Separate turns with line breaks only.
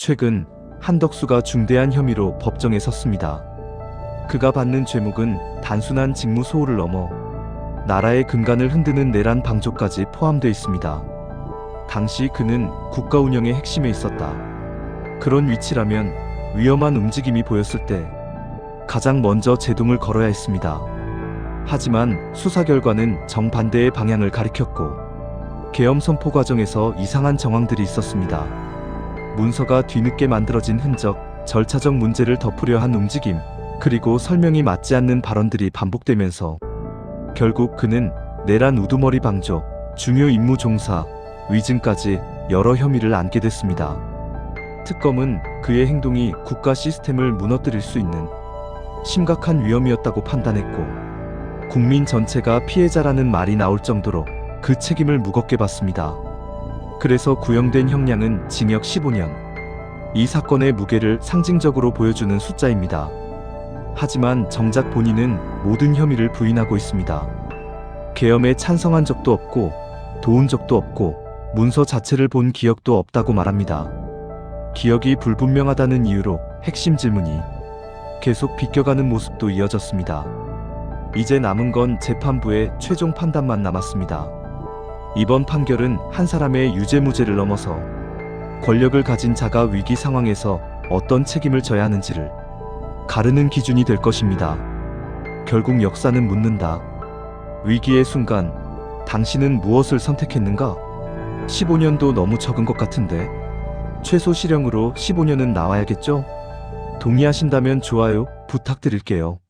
최근 한덕수가 중대한 혐의로 법정에 섰습니다. 그가 받는 죄목은 단순한 직무 소홀을 넘어 나라의 근간을 흔드는 내란 방조까지 포함되어 있습니다. 당시 그는 국가 운영의 핵심에 있었다. 그런 위치라면 위험한 움직임이 보였을 때 가장 먼저 제동을 걸어야 했습니다. 하지만 수사 결과는 정반대의 방향을 가리켰고 계엄 선포 과정에서 이상한 정황들이 있었습니다. 문서가 뒤늦게 만들어진 흔적, 절차적 문제를 덮으려 한 움직임, 그리고 설명이 맞지 않는 발언들이 반복되면서 결국 그는 내란 우두머리 방조, 중요 임무 종사, 위증까지 여러 혐의를 안게 됐습니다. 특검은 그의 행동이 국가 시스템을 무너뜨릴 수 있는 심각한 위험이었다고 판단했고 국민 전체가 피해자라는 말이 나올 정도로 그 책임을 무겁게 봤습니다. 그래서 구형된 형량은 징역 15년. 이 사건의 무게를 상징적으로 보여주는 숫자입니다. 하지만 정작 본인은 모든 혐의를 부인하고 있습니다. 계엄에 찬성한 적도 없고 도운 적도 없고 문서 자체를 본 기억도 없다고 말합니다. 기억이 불분명하다는 이유로 핵심 질문이 계속 비껴가는 모습도 이어졌습니다. 이제 남은 건 재판부의 최종 판단만 남았습니다. 이번 판결은 한 사람의 유죄무죄를 넘어서 권력을 가진 자가 위기 상황에서 어떤 책임을 져야 하는지를 가르는 기준이 될 것입니다. 결국 역사는 묻는다. 위기의 순간, 당신은 무엇을 선택했는가? 15년도 너무 적은 것 같은데. 최소 실형으로 15년은 나와야겠죠? 동의하신다면 좋아요 부탁드릴게요.